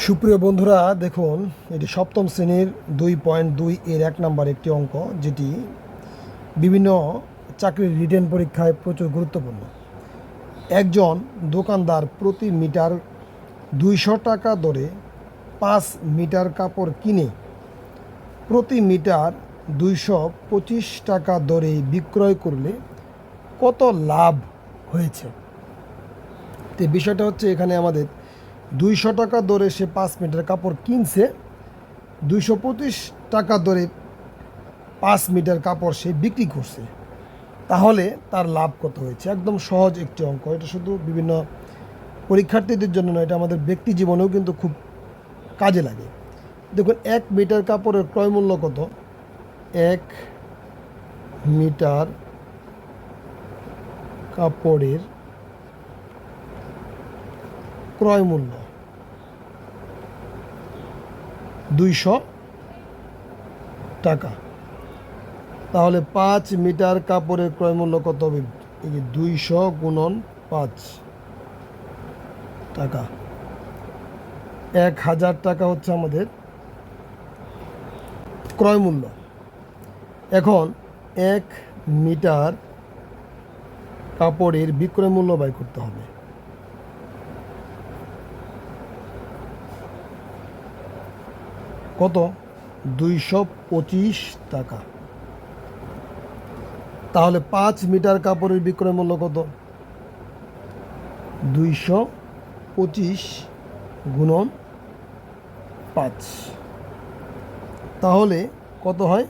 সুপ্রিয় বন্ধুরা, দেখুন, এটি সপ্তম শ্রেণির দুই পয়েন্ট দুই এর এক নাম্বার একটি অঙ্ক, যেটি বিভিন্ন চাকরির রিটেন পরীক্ষায় প্রচুর গুরুত্বপূর্ণ। একজন দোকানদার প্রতি মিটার দুইশো টাকা দরে পাঁচ মিটার কাপড় কিনে প্রতি মিটার দুইশো পঁচিশ টাকা দরে বিক্রয় করলে কত লাভ হয়েছে? তো বিষয়টা হচ্ছে এখানে আমাদের দুইশো টাকা দরে সে পাঁচ মিটার কাপড় কিনছে। দুইশো পঁচিশ টাকা দরে পাঁচ মিটার কাপড় সে বিক্রি করছে। তাহলে তার লাভ কত হয়েছে? একদম সহজ একটি অঙ্ক। এটা শুধু বিভিন্ন পরীক্ষার্থীদের জন্য নয়, এটা আমাদের ব্যক্তি জীবনেও কিন্তু খুব কাজে লাগে। দেখুন, এক মিটার কাপড়ের ক্রয় মূল্য কত? এক মিটার কাপড়ের ক্রয় মূল্য। দুইশো টাকা। তাহলে পাঁচ মিটার কাপড়ের ক্রয় মূল্য কত হবে? দুইশো গুণন পাঁচ টাকা। এক হাজার টাকা হচ্ছে আমাদের ক্রয় মূল্য। এখন এক মিটার কাপড়ের বিক্রয় মূল্য ব্যয় করতে হবে। কত? দুইশো পঁচিশ টাকা। তাহলে পাঁচ মিটার কাপড়ের বিক্রয় মূল্য কত? দুইশো পঁচিশ গুণন পাঁচ। তাহলে কত হয়?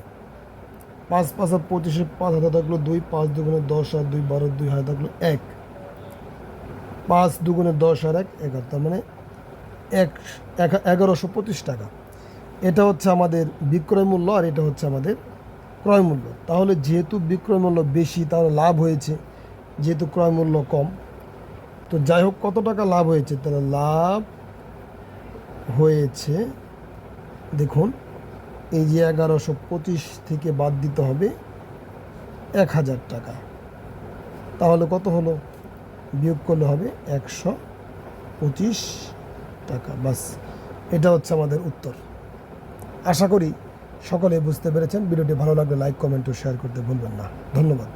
পাঁচ পাঁচ আর পঁচিশে পাঁচ হাজার থাকল দুই, পাঁচ দুগুণে দশ আর দুই বারো দুই হাজার থাকল এক। পাঁচ দুগুণে দশ আর এক, এগারো, তার মানে এক, এগারোশো পঁচিশ টাকা। এটা হচ্ছে আমাদের বিক্রয় মূল্য আর এটা হচ্ছে আমাদের ক্রয় মূল্য। তাহলে যেহেতু বিক্রয় মূল্য বেশি, তাহলে লাভ হয়েছে, যেহেতু ক্রয় মূল্য কম। তো যাই হোক, কত টাকা লাভ হয়েছে? তাহলে লাভ হয়েছে, দেখুন, এই যে এগারোশো পঁচিশ থেকে বাদ দিতে হবে এক হাজার টাকা। তাহলে কত হলো? বিয়োগ করলে হবে একশো পঁচিশ টাকা। বাস, এটা হচ্ছে আমাদের উত্তর। আশা করি সকলে বুঝতে পেরেছেন। ভিডিওটি ভালো লাগলে লাইক কমেন্ট ও শেয়ার করতে ভুলবেন না। ধন্যবাদ।